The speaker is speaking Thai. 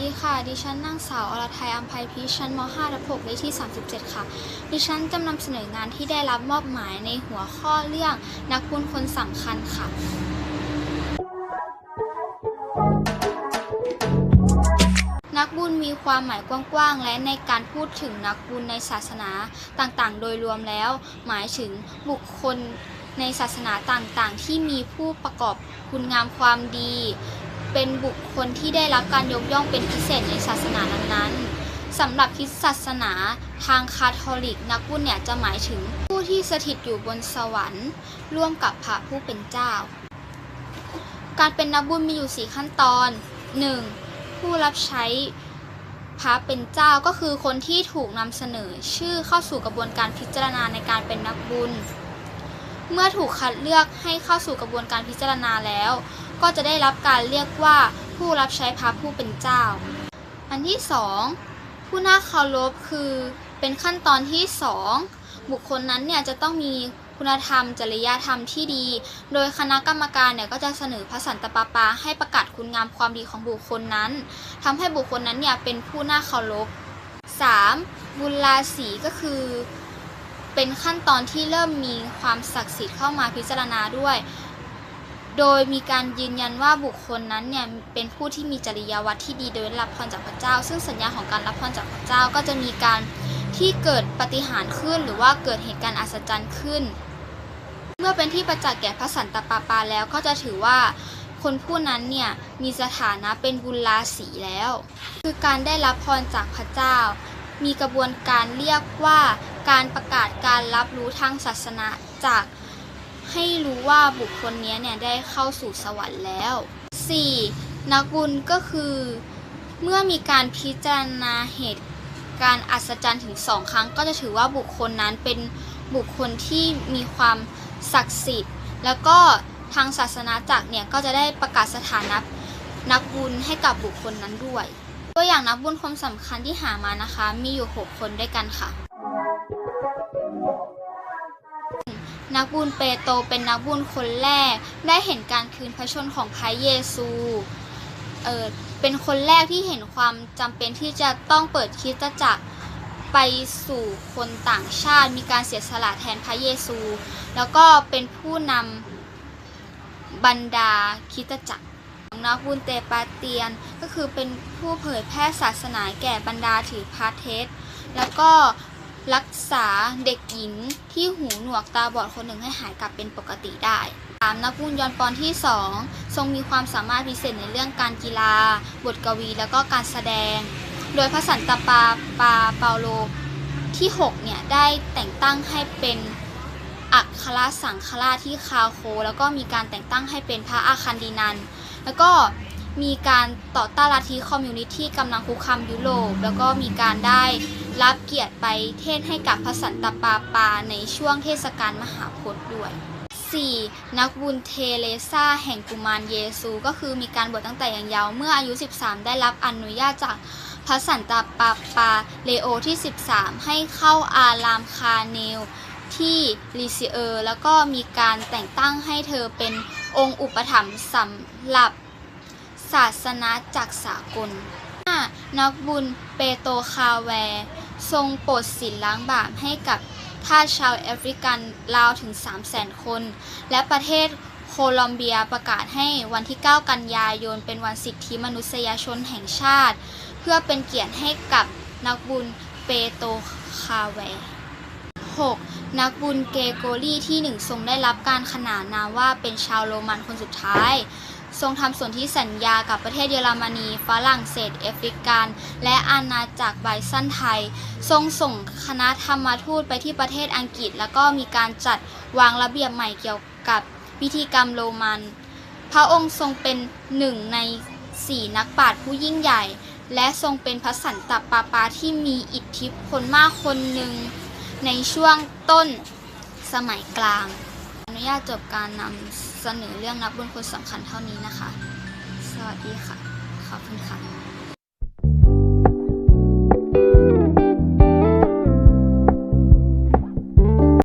ดีค่ะ ดิฉันนางสาวอรทัยอัมภัยพิชั้นม .5 ทับ6เลขที่ 37 ค่ะ ดิฉันจะนำเสนองานที่ได้รับมอบหมายในหัวข้อเรื่องนักบุญคนสำคัญค่ะนักบุญมีความหมายกว้างๆ และในการพูดถึงนักบุญในศาสนาต่างๆ โดยรวมแล้ว หมายถึงบุคคลในศาสนาต่างๆ ที่มีผู้ประกอบคุณงามความดี เป็นบุคคลที่ได้รับการยกย่องเป็นพิเศษในศาสนานั้นๆสำหรับคริสตศาสนาทางคาทอลิกนักบุญเนี่ยจะหมายถึงผู้ที่สถิตอยู่บนสวรรค์ ร่วมกับพระผู้เป็นเจ้า การเป็นนักบุญมีอยู่ 4 ขั้นตอน 1. ผู้รับใช้พระเป็นเจ้าก็คือคนที่ถูกนำเสนอชื่อเข้าสู่กระบวนการพิจารณาในการเป็นนักบุญ เมื่อถูกคัดเลือกให้เข้าสู่กระบวนการพิจารณาแล้ว ก็จะได้รับการเรียกว่าผู้รับใช้พระผู้เป็นเจ้า อันที่สองผู้น่าเคารพคือเป็นขั้นตอนที่สองบุคคลนั้นเนี่ยจะต้องมีคุณธรรม จริยธรรมที่ดี โดยคณะกรรมการเนี่ยก็จะเสนอพระสันตะปาปา ให้ประกาศคุณงามความดีของบุคคลนั้นทำให้บุคคลนั้นเนี่ยเป็นผู้น่าเคารพ 3. บุญราศีก็คือ เป็นขั้นตอนที่เริ่มมีความศักดิ์สิทธิ์เข้ามาพิจารณาด้วย โดยมีการยืนยันว่าบุคคลนั้นเนี่ยเป็นผู้ที่มีจริยวัตรที่ดีโดยรับพรจากพระเจ้า ซึ่งสัญญาของการรับพรจากพระเจ้าก็จะมีการที่เกิดปฏิหารขึ้น หรือว่าเกิดเหตุการณ์อัศจรรย์ขึ้น เมื่อเป็นที่ประจักษ์แก่พระสันตะปาปาแล้วก็จะถือว่าคนผู้นั้นเนี่ยมีสถานะเป็นบุญราศีแล้ว คือการได้รับพรจากพระเจ้า มีกระบวนการเรียกว่าการประกาศการรับรู้ทางศาสนาจาก ให้รู้ว่าบุคคลนี้เนี่ยได้เข้าสู่สวรรค์แล้ว 4. นักบุญก็คือ เมื่อมีการพิจารณาเหตุการอัศจรรย์ถึงสองครั้ง ก็จะถือว่าบุคคลนั้นเป็นบุคคลที่มีความศักดิ์สิทธิ์ แล้วก็ทางศาสนาจักรเนี่ยก็จะได้ประกาศสถานะนักบุญให้กับบุคคลนั้นด้วย ตัวอย่างนักบุญคนสำคัญที่หามานะคะ มีอยู่ 6 คนด้วยกันค่ะ นักบุญเปโตรเป็นนักบุญคนแรก ได้เห็นการคืนพระชนของพระเยซูเออเป็นคนแรกที่เห็นความจำเป็นที่จะต้องเปิดคริสตจักรไปสู่คนต่างชาติมีการเสียสละแทนพระเยซู แล้วก็เป็นผู้นำบรรดาคริสตจักรนักบุญเตปาเตียน ก็คือเป็นผู้เผยแพร่ศาสนาแก่บรรดาถือพระเทศแล้วก็รักษาเด็กหญิง ที่หูหนวกตาบอดคนหนึ่งให้หายกลับเป็นปกติได้สามนักบุญยอนปอนที่ 2 ทรงมีความสามารถพิเศษในเรื่องการกีฬา บทกวี แล้วก็การแสดง โดยพระสันตปาปาเปาโลที่ 6 เนี่ย ได้แต่งตั้งให้เป็นอัครสังฆราชที่คาโค แล้วก็มีการแต่งตั้งให้เป็นพระอาคันดินัน แล้วก็มีการต่อต้านลัทธิคอมมิวนิสต์ที่กำลังคุกคามยุโรป แล้วก็มีการได้ รับเกียรติไปเทศให้กับพระสันตะปาปาในช่วงเทศกาลมหาพจน์ด้วย 4. นักบุญเทเลซาแห่งกุมารเยซู ก็คือมีการบวชตั้งแต่อยังยาวเมื่ออายุ 13 ได้รับอนุญาตจากพระสันตะปาปาเลโอที่ 13 ให้เข้าอารามคาเนลที่ลิซิเออร์แล้วก็มีการแต่งตั้งให้เธอเป็นองค์อุปถัมภ์สำหรับศาสนาจักสากล 5. นักบุญเปโตคาแวร์ ทรงโปรดศีลล้างบาปให้กับทาสชาวแอฟริกันราวถึง 300,000 คน และประเทศโคลอมเบียประกาศให้วันที่ 9 กันยายน เป็นวันสิทธิมนุษยชนแห่งชาติ เพื่อเป็นเกียรติให้กับนักบุญเปโตคาแว 6. นักบุญเกโกรีที่หนึ่งทรงได้รับการขนานนามว่าเป็นชาวโรมันคนสุดท้าย ทรงทำสนธิสัญญากับประเทศเยอรมนี ฝรั่งเศสแอฟริกัน และอาณาจักรไบซันไทย ทรงส่งคณะธรรมทูตไปที่ประเทศอังกฤษ แล้วก็มีการจัดวางระเบียบใหม่เกี่ยวกับพิธีกรรมโรมัน พระองค์ทรงเป็นหนึ่งในสี่นักปราชญ์ผู้ยิ่งใหญ่ และทรงเป็นพระสันตปาปาที่มีอิทธิพลมากคนหนึ่งในช่วงต้นสมัยกลาง อนุญาตจบการนำ เสนอเรื่องนักบุญคนสำคัญเท่านี้นะคะ สวัสดีค่ะ ขอบคุณค่ะ